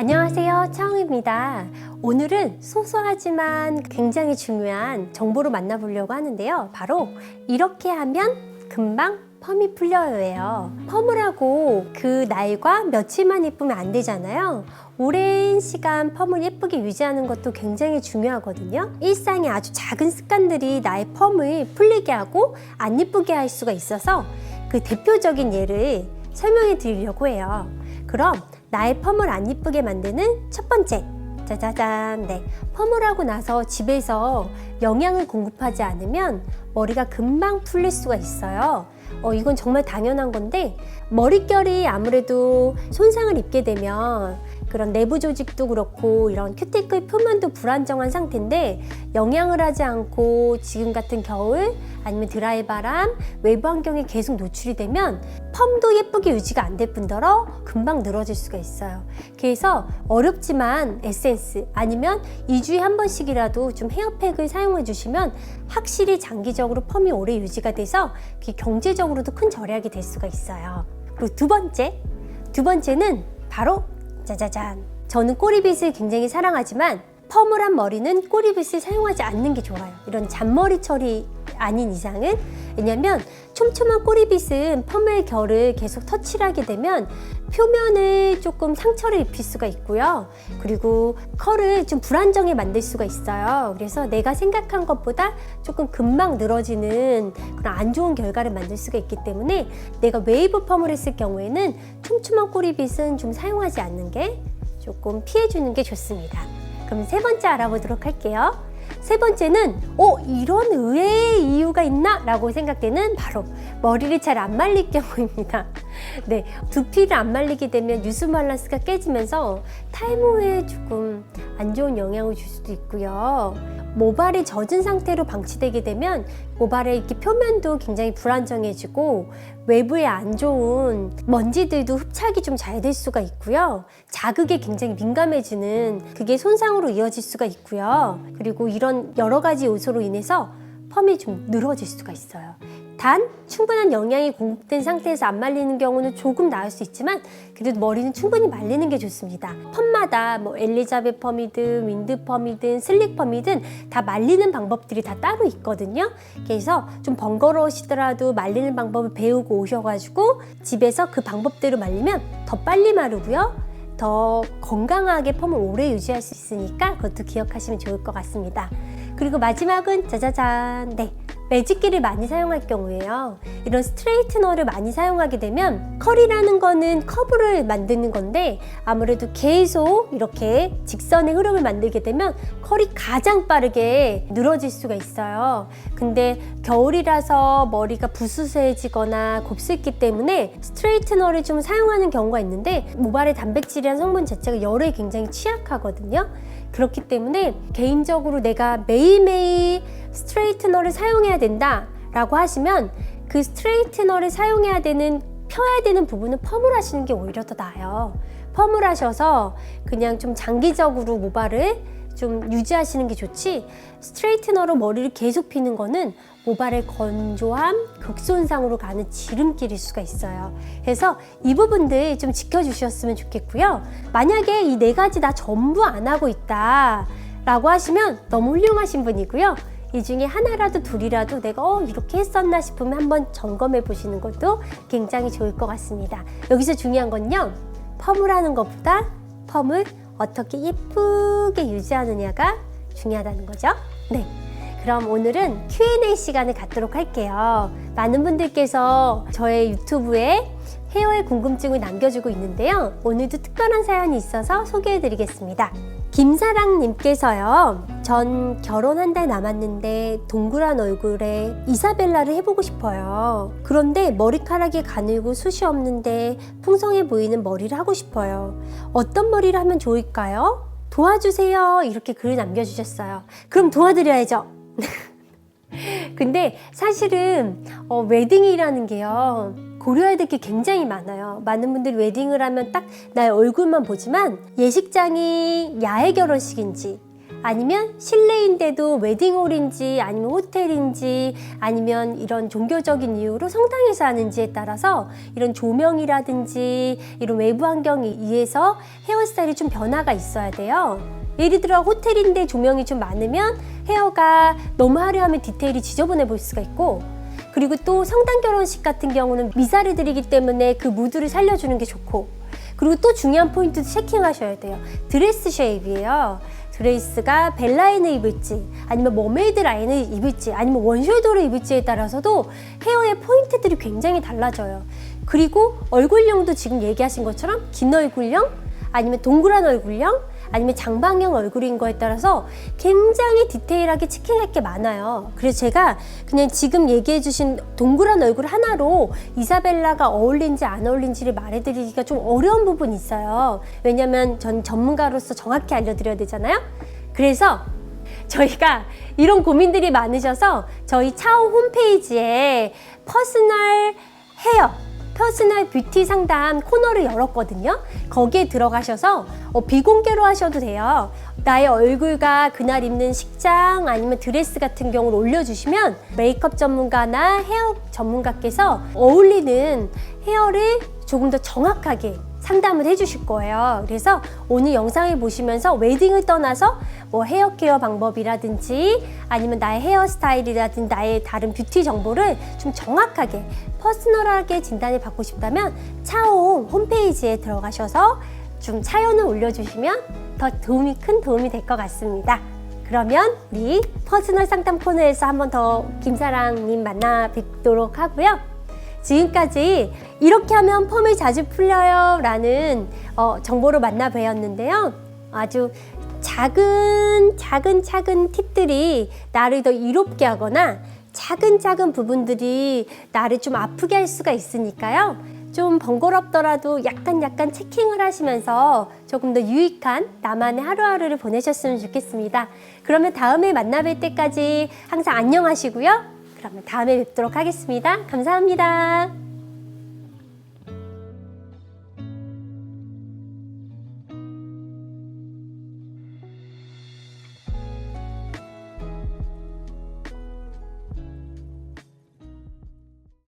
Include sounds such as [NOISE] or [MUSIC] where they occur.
안녕하세요. 차홍입니다. 오늘은 소소하지만 굉장히 중요한 정보를 만나보려고 하는데요. 바로 이렇게 하면 금방 펌이 풀려요예요. 펌을 하고 그 날과 며칠만 예쁘면 안 되잖아요. 오랜 시간 펌을 예쁘게 유지하는 것도 굉장히 중요하거든요. 일상의 아주 작은 습관들이 나의 펌을 풀리게 하고 안 예쁘게 할 수가 있어서 그 대표적인 예를 설명해 드리려고 해요. 그럼 나의 펌을 안 이쁘게 만드는 첫 번째. 짜자잔. 네. 펌을 하고 나서 집에서 영양을 공급하지 않으면 머리가 금방 풀릴 수가 있어요. 어, 이건 정말 당연한 건데, 머릿결이 아무래도 손상을 입게 되면 그런 내부 조직도 그렇고 이런 큐티클 표면도 불안정한 상태인데 영양을 하지 않고 지금 같은 겨울 아니면 드라이 바람 외부 환경에 계속 노출이 되면 펌도 예쁘게 유지가 안 될 뿐더러 금방 늘어질 수가 있어요. 그래서 어렵지만 에센스 아니면 2주에 한 번씩이라도 좀 헤어팩을 사용해 주시면 확실히 장기적으로 펌이 오래 유지가 돼서 그게 경제적으로도 큰 절약이 될 수가 있어요. 그리고 두 번째, 두 번째는 바로 짜자잔. 저는 꼬리빗을 굉장히 사랑하지만 펌을 한 머리는 꼬리빗을 사용하지 않는 게 좋아요. 이런 잔머리 처리 아닌 이상은 왜냐면 촘촘한 꼬리빗은 펌의 결을 계속 터치를 하게 되면 표면을 조금 상처를 입힐 수가 있고요. 그리고 컬을 좀 불안정해 만들 수가 있어요. 그래서 내가 생각한 것보다 조금 금방 늘어지는 그런 안 좋은 결과를 만들 수가 있기 때문에 내가 웨이브 펌을 했을 경우에는 촘촘한 꼬리빗은 좀 사용하지 않는 게 조금 피해주는 게 좋습니다. 그럼 세 번째 알아보도록 할게요. 세 번째는 어 이런 의외의 이유가 있나? 라고 생각되는 바로 머리를 잘 안 말릴 경우입니다. 네, 두피를 안 말리게 되면 유수 밸런스가 깨지면서 탈모에 조금 안 좋은 영향을 줄 수도 있고요. 모발이 젖은 상태로 방치되게 되면 모발의 이렇게 표면도 굉장히 불안정해지고 외부에 안 좋은 먼지들도 흡착이 좀 잘 될 수가 있고요. 자극에 굉장히 민감해지는 그게 손상으로 이어질 수가 있고요. 그리고 이런 여러 가지 요소로 인해서 펌이 좀 늘어질 수가 있어요. 단 충분한 영양이 공급된 상태에서 안 말리는 경우는 조금 나을 수 있지만 그래도 머리는 충분히 말리는 게 좋습니다. 펌마다 뭐 엘리자베 펌이든 윈드 펌이든 슬릭 펌이든 다 말리는 방법들이 다 따로 있거든요. 그래서 좀 번거로우시더라도 말리는 방법을 배우고 오셔가지고 집에서 그 방법대로 말리면 더 빨리 마르고요. 더 건강하게 펌을 오래 유지할 수 있으니까 그것도 기억하시면 좋을 것 같습니다. 그리고 마지막은 짜자잔. 네. 매직기를 많이 사용할 경우에요. 이런 스트레이트너를 많이 사용하게 되면 컬이라는 거는 커브를 만드는 건데 아무래도 계속 이렇게 직선의 흐름을 만들게 되면 컬이 가장 빠르게 늘어질 수가 있어요. 근데 겨울이라서 머리가 부스스해지거나 곱슬기 때문에 스트레이트너를 좀 사용하는 경우가 있는데 모발의 단백질이란 성분 자체가 열에 굉장히 취약하거든요. 그렇기 때문에 개인적으로 내가 매일매일 스트레이트너를 사용해야 된다 라고 하시면 그 스트레이트너를 사용해야 되는 펴야 되는 부분은 펌을 하시는 게 오히려 더 나아요. 펌을 하셔서 그냥 좀 장기적으로 모발을 좀 유지하시는 게 좋지 스트레이트너로 머리를 계속 피는 거는 모발의 건조함, 극손상으로 가는 지름길일 수가 있어요. 그래서 이 부분들 좀 지켜주셨으면 좋겠고요. 만약에 이 네 가지 다 전부 안 하고 있다 라고 하시면 너무 훌륭하신 분이고요. 이 중에 하나라도 둘이라도 내가 어 이렇게 했었나 싶으면 한번 점검해 보시는 것도 굉장히 좋을 것 같습니다. 여기서 중요한 건요. 펌을 하는 것보다 펌을 어떻게 예쁘게 유지하느냐가 중요하다는 거죠. 네. 그럼 오늘은 Q&A 시간을 갖도록 할게요. 많은 분들께서 저의 유튜브에 헤어의 궁금증을 남겨주고 있는데요. 오늘도 특별한 사연이 있어서 소개해 드리겠습니다. 김사랑님께서요, 전 결혼 한 달 남았는데 동그란 얼굴에 이사벨라를 해보고 싶어요. 그런데 머리카락이 가늘고 숱이 없는데 풍성해 보이는 머리를 하고 싶어요. 어떤 머리를 하면 좋을까요? 도와주세요. 이렇게 글을 남겨주셨어요. 그럼 도와드려야죠. [LAUGHS] 근데 사실은 어, 웨딩이라는 게요. 고려해야 될 게 굉장히 많아요. 많은 분들이 웨딩을 하면 딱 나의 얼굴만 보지만 예식장이 야외 결혼식인지 아니면 실내인데도 웨딩홀인지 아니면 호텔인지 아니면 이런 종교적인 이유로 성당에서 하는지에 따라서 이런 조명이라든지 이런 외부 환경에 의해서 헤어스타일이 좀 변화가 있어야 돼요. 예를 들어 호텔인데 조명이 좀 많으면 헤어가 너무 화려하면 디테일이 지저분해 보일 수가 있고 그리고 또 성당 결혼식 같은 경우는 미사를 드리기 때문에 그 무드를 살려주는 게 좋고 그리고 또 중요한 포인트도 체킹하셔야 돼요. 드레스 쉐입이에요. 드레스가 벨 라인을 입을지 아니면 머메이드 라인을 입을지 아니면 원숄더를 입을지에 따라서도 헤어의 포인트들이 굉장히 달라져요. 그리고 얼굴형도 지금 얘기하신 것처럼 긴 얼굴형 아니면 동그란 얼굴형 아니면 장방형 얼굴인 거에 따라서 굉장히 디테일하게 체킹할 게 많아요. 그래서 제가 그냥 지금 얘기해 주신 동그란 얼굴 하나로 이사벨라가 어울린지 안 어울린지를 말해드리기가 좀 어려운 부분이 있어요. 왜냐면 전 전문가로서 정확히 알려드려야 되잖아요. 그래서 저희가 이런 고민들이 많으셔서 저희 차오 홈페이지에 퍼스널 헤어 퍼스널 뷰티 상담 코너를 열었거든요. 거기에 들어가셔서 어, 비공개로 하셔도 돼요. 나의 얼굴과 그날 입는 식장 아니면 드레스 같은 경우를 올려주시면 메이크업 전문가나 헤어 전문가께서 어울리는 헤어를 조금 더 정확하게 상담을 해주실 거예요. 그래서 오늘 영상을 보시면서 웨딩을 떠나서 뭐 헤어 케어 방법이라든지 아니면 나의 헤어스타일이라든지 나의 다른 뷰티 정보를 좀 정확하게 퍼스널하게 진단을 받고 싶다면 차옹 홈페이지에 들어가셔서 좀 사연을 올려주시면 더 도움이 큰 도움이 될 것 같습니다. 그러면 우리 퍼스널 상담 코너에서 한번 더 김사랑님 만나 뵙도록 하고요. 지금까지 이렇게 하면 펌이 자주 풀려요 라는 어, 정보로 만나 뵈었는데요. 아주 작은 작은 작은 팁들이 나를 더 이롭게 하거나 작은 작은 부분들이 나를 좀 아프게 할 수가 있으니까요. 좀 번거롭더라도 약간 약간 체킹을 하시면서 조금 더 유익한 나만의 하루하루를 보내셨으면 좋겠습니다. 그러면 다음에 만나 뵐 때까지 항상 안녕하시고요. 그러면 다음에 뵙도록 하겠습니다. 감사합니다.